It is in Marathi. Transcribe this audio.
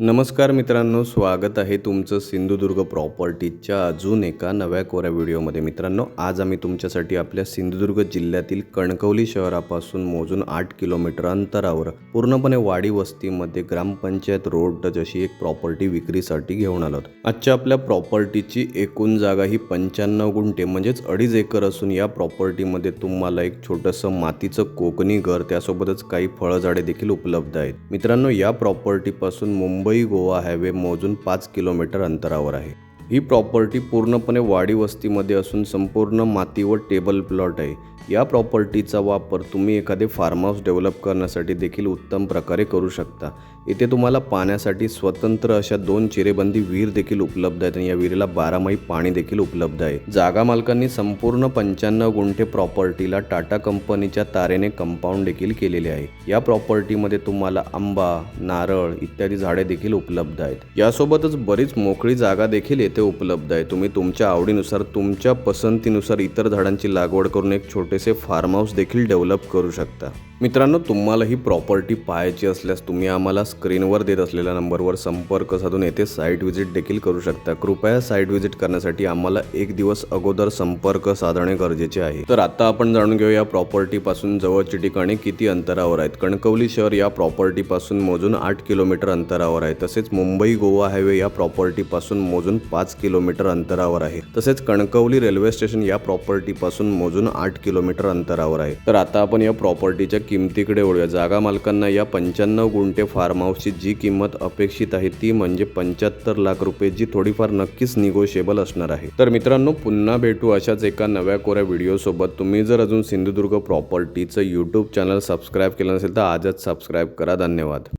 नमस्कार मित्रांनो स्वागत आहे तुमचं सिंधुदुर्ग प्रॉपर्टीच्या अजून एका नव्या कोऱ्या व्हिडिओमध्ये. मित्रांनो आज आम्ही तुमच्यासाठी आपल्या सिंधुदुर्ग जिल्ह्यातील कणकवली शहरापासून मोजून आठ किलोमीटर अंतरावर पूर्णपणे वाडी वस्तीमध्ये ग्रामपंचायत रोड जशी अशी एक प्रॉपर्टी विक्रीसाठी घेऊन आलो आजच्या आपल्या प्रॉपर्टीची एकूण जागा ही पंच्याण्णव गुंठे म्हणजेच अडीच एकर असून या प्रॉपर्टीमध्ये तुम्हाला एक छोटंसं मातीचं कोकणी घर त्यासोबतच काही फळझाडे देखील उपलब्ध आहेत. मित्रांनो या प्रॉपर्टीपासून मुंबई गोवा हायवे मोजून पाच किलोमीटर अंतरावर आहे. ही प्रॉपर्टी पूर्णपणे वाडी वस्तीमध्ये असून संपूर्ण माती व टेबल प्लॉट आहे. या प्रॉपर्टीचा वापर तुम्ही एखादे फार्म हाऊस डेव्हलप करण्यासाठी देखील उत्तम प्रकारे करू शकता. इथे तुम्हाला पाण्यासाठी स्वतंत्र अशा दोन चिरेबंदी विहीर देखील उपलब्ध आहेत आणि या विहिरीला बारामाही पाणी देखील उपलब्ध आहे. जागा मालकांनी संपूर्ण पंच्याण्णव गुंठे प्रॉपर्टीला टाटा कंपनीच्या तारेने कंपाऊंड देखील केलेले आहे. या प्रॉपर्टीमध्ये तुम्हाला आंबा नारळ इत्यादी झाडे देखील उपलब्ध आहेत. यासोबतच बरीच मोकळी जागा देखील येथे उपलब्ध आहे. तुम्ही तुमच्या आवडीनुसार तुमच्या पसंतीनुसार इतर झाडांची लागवड करून एक छोटे छोटेसे फार्म हाऊस देखील डेव्हलप करू शकता. मित्रांनो तुम्हाला ही प्रॉपर्टी पाहायची असल्यास तुम्ही आम्हाला स्क्रीनवर देत असलेल्या नंबरवर संपर्क साधून येथे साईट व्हिजिट देखील करू शकता. कृपया साईट व्हिजिट करण्यासाठी आम्हाला एक दिवस अगोदर संपर्क साधणे गरजेचे आहे. तर आता आपण जाणून घेऊया या प्रॉपर्टीपासून जवळची ठिकाणे किती अंतरावर आहेत. कणकवली शहर या प्रॉपर्टीपासून मोजून आठ किलोमीटर अंतरावर आहे. तसेच मुंबई गोवा हायवे या प्रॉपर्टीपासून मोजून पाच किलोमीटर अंतरावर आहे. तसेच कणकवली रेल्वे स्टेशन या प्रॉपर्टीपासून मोजून आठ किलोमीटर अंतरावर आहे. तर आता आपण या प्रॉपर्टीच्या किमतीकडे वळूया. जागा मालकांना या पंच्याण्णव गुंठे फार्म हाऊसची जी किंमत अपेक्षित आहे ती म्हणजे पंच्याहत्तर लाख रुपये जी थोडीफार नक्कीच निगोशिएबल असणार आहे. तर मित्रांनो पुन्हा भेटू अशाच एका नव्या कोऱ्या व्हिडिओसोबत. तुम्ही जर अजून सिंधुदुर्ग प्रॉपर्टीचं यूट्यूब चॅनल सबस्क्राईब केलं नसेल तर आजच सबस्क्राईब करा. धन्यवाद.